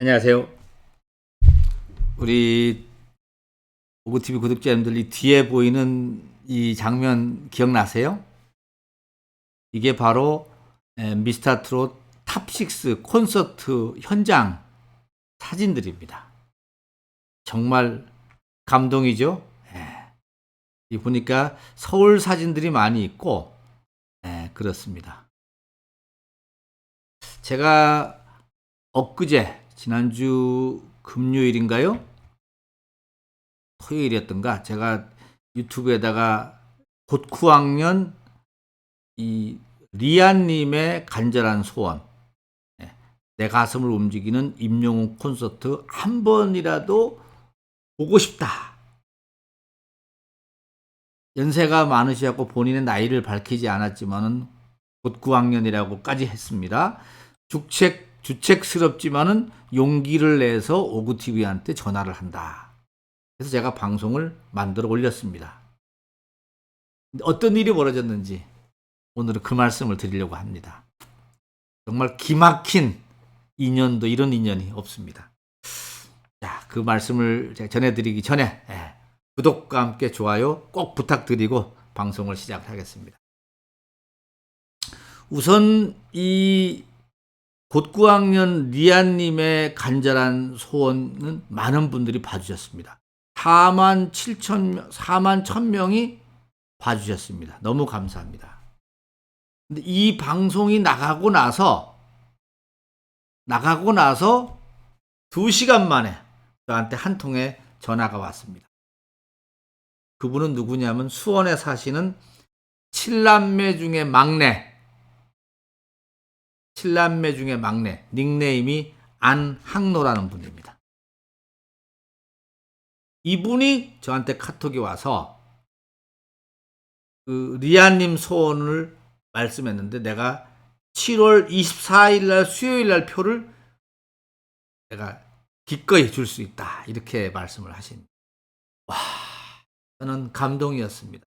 안녕하세요. 우리 오구TV 구독자님들 이 뒤에 보이는 이 장면 기억나세요? 이게 바로 에, 미스터 트롯 탑6 콘서트 현장 사진들입니다. 정말 감동이죠? 예. 이 보니까 서울 사진들이 많이 있고, 예, 그렇습니다. 제가 엊그제 지난주 금요일인가요? 토요일이었던가 제가 유튜브에다가 곧구학년 이 리안님의 간절한 소원 예, 내 가슴을 움직이는 임영웅 콘서트 한 번이라도 보고 싶다. 연세가 많으시고 본인의 나이를 밝히지 않았지만은 곧 9학년이라고까지 했습니다. 주책 주책스럽지만은 용기를 내서 오구TV한테 전화를 한다. 그래서 제가 방송을 만들어 올렸습니다. 어떤 일이 벌어졌는지 오늘은 그 말씀을 드리려고 합니다. 정말 기막힌 인연도 이런 인연이 없습니다. 자, 그 말씀을 전해드리기 전에 예, 구독과 함께 좋아요 꼭 부탁드리고 방송을 시작하겠습니다. 우선 이 곧구학년 리안님의 간절한 소원은 많은 분들이 봐주셨습니다. 4만 7천, 4만 1천 명이 봐주셨습니다. 너무 감사합니다. 근데 이 방송이 나가고 나서, 나가고 나서 2시간 만에 저한테 한 통의 전화가 왔습니다. 그분은 누구냐면 수원에 사시는 칠남매 중에 막내, 칠남매 중에 막내, 닉네임이 안학노라는 분입니다. 이분이 저한테 카톡이 와서 그 리아님 소원을 말씀했는데 내가 7월 24일 날 수요일 날 표를 내가 기꺼이 줄 수 있다. 이렇게 말씀을 하십니다. 와, 저는 감동이었습니다.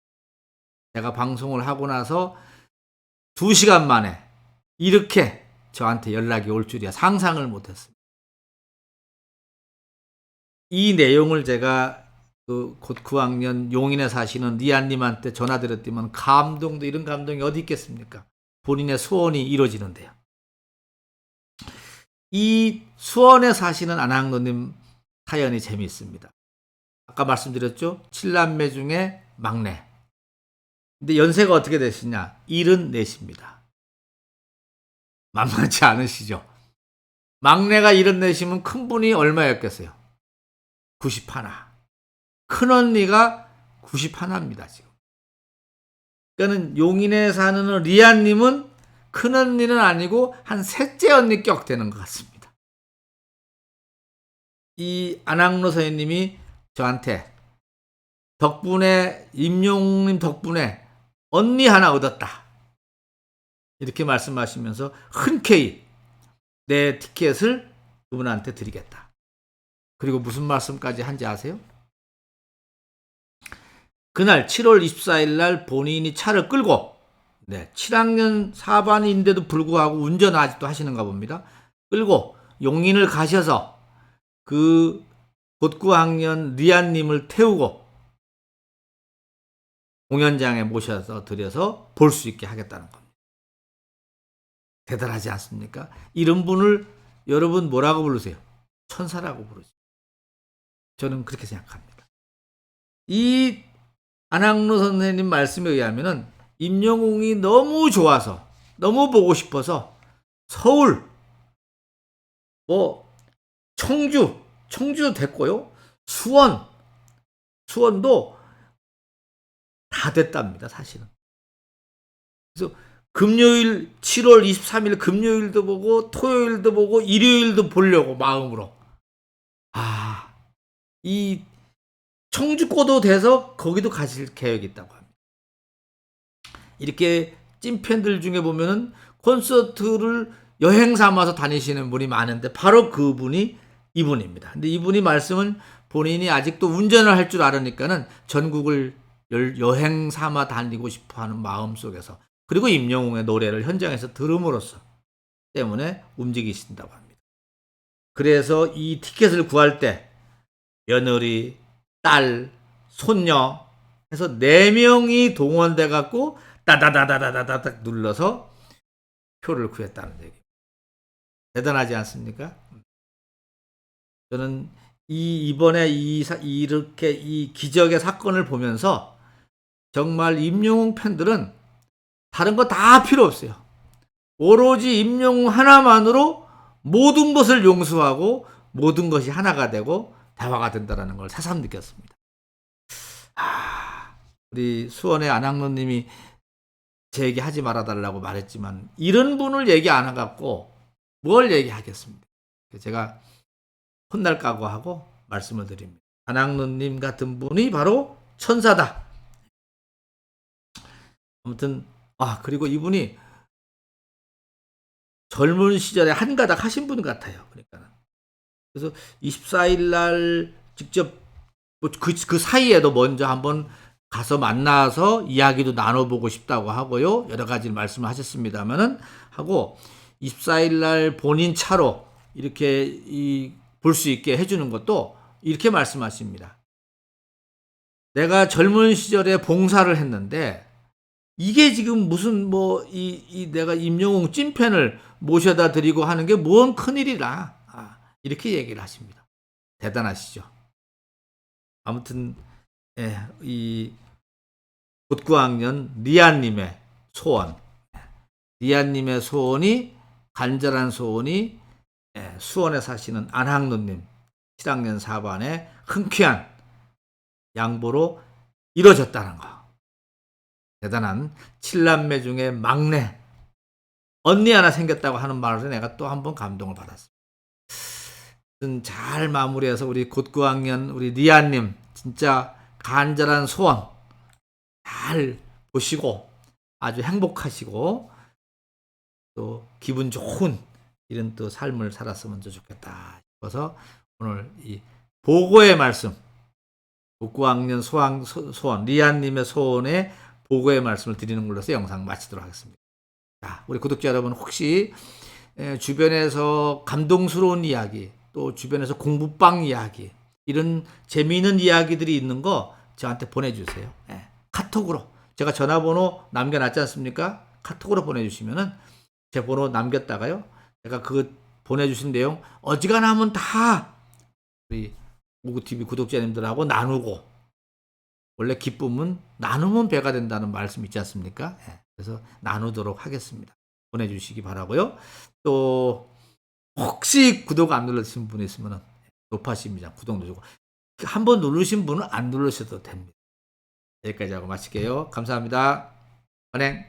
제가 방송을 하고 나서 2시간 만에 이렇게 저한테 연락이 올 줄이야 상상을 못했습니다. 이 내용을 제가 그곧 9학년 용인에 사시는 리안님한테 전화드렸더니 감동도 이런 감동이 어디 있겠습니까? 본인의 소원이 이루어지는데요. 이 수원에 사시는 안학노님 사연이 재미있습니다. 아까 말씀드렸죠? 7남매 중에 막내. 근데 연세가 어떻게 되시냐? 74입니다. 만만치 않으시죠? 막내가 74시면 큰 분이 얼마였겠어요? 91. 큰 언니가 91입니다, 지금. 그러니까는 용인에 사는 리안님은 큰 언니는 아니고 한 셋째 언니 격 되는 것 같습니다. 이 안학로 선생님이 저한테 덕분에 임용님 덕분에 언니 하나 얻었다. 이렇게 말씀하시면서 흔쾌히 내 티켓을 그분한테 드리겠다. 그리고 무슨 말씀까지 한지 아세요? 그날 7월 24일 날 본인이 차를 끌고 네, 7학년 4반인데도 불구하고 운전 아직도 하시는가 봅니다. 끌고 용인을 가셔서 그 곧구학년 리안님을 태우고 공연장에 모셔서 드려서 볼 수 있게 하겠다는 겁니다. 대단하지 않습니까? 이런 분을 여러분 뭐라고 부르세요? 천사라고 부르죠. 저는 그렇게 생각합니다. 이 안학로 선생님 말씀에 의하면은 임영웅이 너무 좋아서 너무 보고 싶어서 서울 뭐 청주 청주도 됐고요. 수원 수원도 다 됐답니다, 사실은. 그래서 금요일 7월 23일 금요일도 보고 토요일도 보고 일요일도 보려고 마음으로 아, 이 청주꼬도 돼서 거기도 가실 계획이 있다고 합니다. 이렇게 찐팬들 중에 보면은 콘서트를 여행 삼아서 다니시는 분이 많은데 바로 그분이 이분입니다. 근데 이분이 말씀은 본인이 아직도 운전을 할 줄 알으니까는 전국을 여행 삼아 다니고 싶어 하는 마음 속에서 그리고 임영웅의 노래를 현장에서 들음으로써 때문에 움직이신다고 합니다. 그래서 이 티켓을 구할 때 며느리, 딸, 손녀 해서 네 명이 동원돼 갖고 따다다다다다닥 눌러서 표를 구했다는 얘기. 대단하지 않습니까? 저는 이 이번에 이 사- 이렇게 이 기적의 사건을 보면서 정말 임영웅 팬들은 다른 거 다 필요 없어요. 오로지 임영웅 하나만으로 모든 것을 용서하고 모든 것이 하나가 되고 대화가 된다는 걸 새삼 느꼈습니다. 아, 우리 수원의 안학로님이 제 얘기 하지 말아달라고 말했지만 이런 분을 얘기 안 해갖고 뭘 얘기하겠습니까? 제가 혼날 각오하고 말씀을 드립니다. 안학로님 같은 분이 바로 천사다. 아무튼 아 그리고 이분이 젊은 시절에 한 가닥 하신 분 같아요. 그러니까 그래서 24일 날 직접 뭐그 그 사이에도 먼저 한번 가서 만나서 이야기도 나눠보고 싶다고 하고요. 여러 가지 말씀을 하셨습니다만은 하고 24일 날 본인 차로 이렇게 이볼수 있게 해주는 것도 이렇게 말씀하십니다. 내가 젊은 시절에 봉사를 했는데 이게 지금 무슨 뭐 이 이 내가 임영웅 찐팬을 모셔다 드리고 하는 게뭔 큰일이라 아, 이렇게 얘기를 하십니다. 대단하시죠. 아무튼 예, 이 곧구학년 리안님의 소원, 리안님의 소원이 간절한 소원이 예, 수원에 사시는 안학로님 7학년 4반의 흔쾌한 양보로 이루어졌다는 거. 대단한 칠남매 중에 막내 언니 하나 생겼다고 하는 말을 내가 또 한 번 감동을 받았습니다. 잘 마무리해서 우리 곧구학년 우리 리안님 진짜 간절한 소원 잘 보시고 아주 행복하시고 또 기분 좋은 이런 또 삶을 살았으면 좋겠다 싶어서 오늘 이 보고의 말씀 소- 소원 리안님의 소원에 보고의 말씀을 드리는 걸로서 영상 마치도록 하겠습니다. 자, 우리 구독자 여러분 혹시 에, 주변에서 감동스러운 이야기 또 주변에서 공부방 이야기 이런 재미있는 이야기들이 있는 거 저한테 보내주세요. 예, 카톡으로 제가 전화번호 남겨놨지 않습니까? 카톡으로 보내주시면은 제 번호 남겼다가요. 제가 그 보내주신 내용 어지간하면 다 우리 우구TV 구독자님들하고 나누고 원래 기쁨은 나누면 배가 된다는 말씀 있지 않습니까? 예, 그래서 나누도록 하겠습니다. 보내주시기 바라고요. 또 혹시 구독 안 눌러주신 분이 있으면 높아십니다. 구독 누르고 한 번 누르신 분은 안 누르셔도 됩니다. 여기까지 하고 마칠게요. 감사합니다. 은행